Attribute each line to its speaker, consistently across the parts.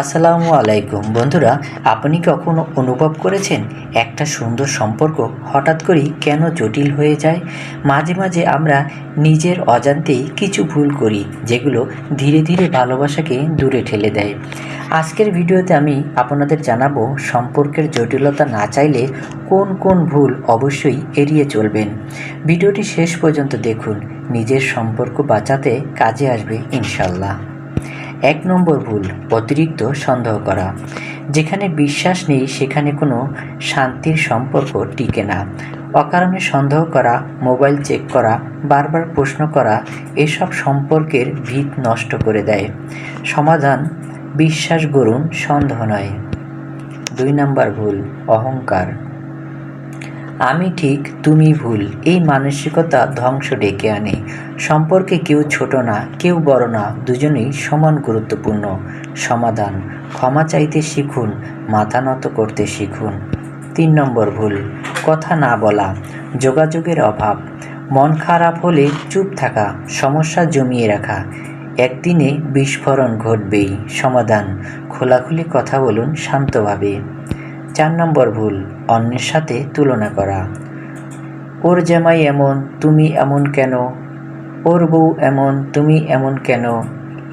Speaker 1: আসসালামু আলাইকুম। বন্ধুরা, আপনি কখনো অনুভব করেছেন একটা সুন্দর সম্পর্ক হঠাৎ করেই কেন জটিল হয়ে যায়? মাঝে মাঝে আমরা নিজের অজান্তেই কিছু ভুল করি, যেগুলো ধীরে ধীরে ভালোবাসাকে দূরে ঠেলে দেয়। আজকের ভিডিওতে আমি আপনাদের জানাব, সম্পর্কের জটিলতা না চাইলে কোন কোন ভুল অবশ্যই এড়িয়ে চলবেন। ভিডিওটি শেষ পর্যন্ত দেখুন, নিজের সম্পর্ক বাঁচাতে কাজে আসবে ইনশাল্লাহ এক নম্বর ভুল, অতিরিক্ত সন্দেহ করা। যেখানে বিশ্বাস নেই, সেখানে কোনো শান্তির সম্পর্ক টিকে না। অকারণে সন্দেহ করা, মোবাইল চেক করা, বারবার প্রশ্ন করা, এসব সম্পর্কের ভিত নষ্ট করে দেয়। সমাধান, বিশ্বাস গড়ুন, সন্দেহ নয়। দুই নম্বর ভুল, অহংকার। আমি ঠিক তুমি ভুল। এই মানসিকতা ধ্বংস ডেকে আনে। সম্পর্কে কেউ ছোট না, কেউ বড় না, দুজনেই সমান গুরুত্বপূর্ণ। সমাধান, ক্ষমা চাইতে শিখুন, মাথা নত করতে শিখুন। তিন নম্বর ভুল, কথা না বলা, যোগাযোগের অভাব। মন খারাপ হলে চুপ থাকা, সমস্যা জমিয়ে রাখা। একদিনে বিস্ফোরণ ঘটবেই। সমাধান, খোলাখুলি কথা বলুন শান্তভাবে। চার নম্বর ভুল, অন্যের সাথে তুলনা করা। ওর জামাই এমন, তুমি এমন কেন? ওর বউ এমন, তুমি এমন কেন?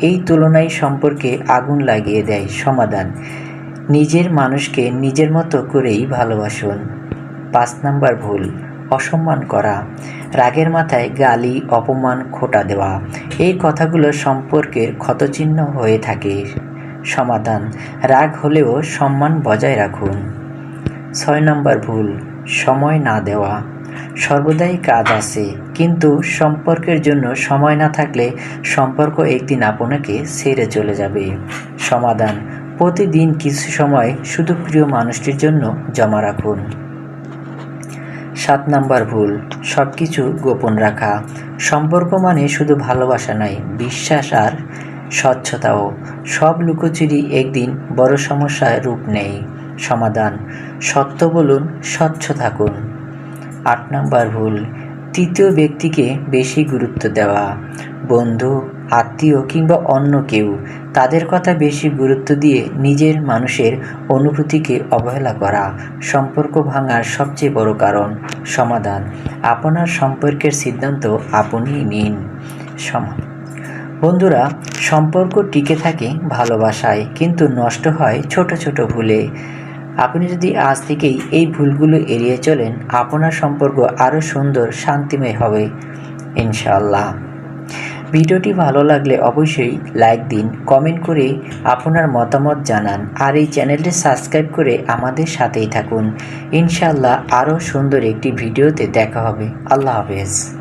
Speaker 1: এই তুলনায় সম্পর্কে আগুন লাগিয়ে দেয় সমাধান। নিজের মানুষকে নিজের মতো করেই ভালোবাসুন। পাঁচ নম্বর ভুল, অসম্মান করা। রাগের মাথায় গালি, অপমান, খোটা দেওয়া। এই কথাগুলো সম্পর্কের ক্ষতচিহ্ন হয়ে থাকে। সমাধান। রাগ হলেও সম্মান বজায় রাখুন। ছয় নম্বর ভুল, সময় না দেওয়া। সর্বদাই কাজ আছে, কিন্তু সম্পর্কের জন্য সময় না থাকলে সম্পর্ক একদিন আপনাকে ছেড়ে চলে যাবে। সমাধান, প্রতিদিন কিছু সময় শুধু প্রিয় মানুষটির জন্য জমা রাখুন। সাত নাম্বার ভুল সব কিছু গোপন রাখা। সম্পর্ক মানে শুধু ভালোবাসা নয়, বিশ্বাস আর স্বচ্ছতাও সব লুকোচুরি একদিন বড় সমস্যায় রূপ নেয়। সমাধান, সত্য বলুন, স্বচ্ছ থাকুন। আট নম্বর ভুল, তৃতীয় ব্যক্তিকে বেশি গুরুত্ব দেওয়া। বন্ধু, আত্মীয় কিংবা অন্য কেউ, তাদের কথা বেশি গুরুত্ব দিয়ে নিজের মানুষের অনুভূতিকে অবহেলা করা সম্পর্ক ভাঙার সবচেয়ে বড় কারণ। সমাধান, আপনার সম্পর্কের সিদ্ধান্ত আপনিই নিন। সমা বন্ধুরা, সম্পর্ক টিকে থাকে ভালোবাসায়, কিন্তু নষ্ট হয় ছোট ছোট ভুলে। আপনি যদি আজ থেকেই এই ভুলগুলো এড়িয়ে চলেন, আপনার সম্পর্ক আরও সুন্দর, শান্তিময় হবে, ইনশাআল্লাহ। ভিডিওটি ভালো লাগলে অবশ্যই লাইক দিন, কমেন্ট করে আপনার মতামত জানান, আর এই চ্যানেলটি সাবস্ক্রাইব করে আমাদের সাথেই থাকুন। ইনশাআল্লাহ আরও সুন্দর একটি ভিডিওতে দেখা হবে। আল্লাহ হাফেজ।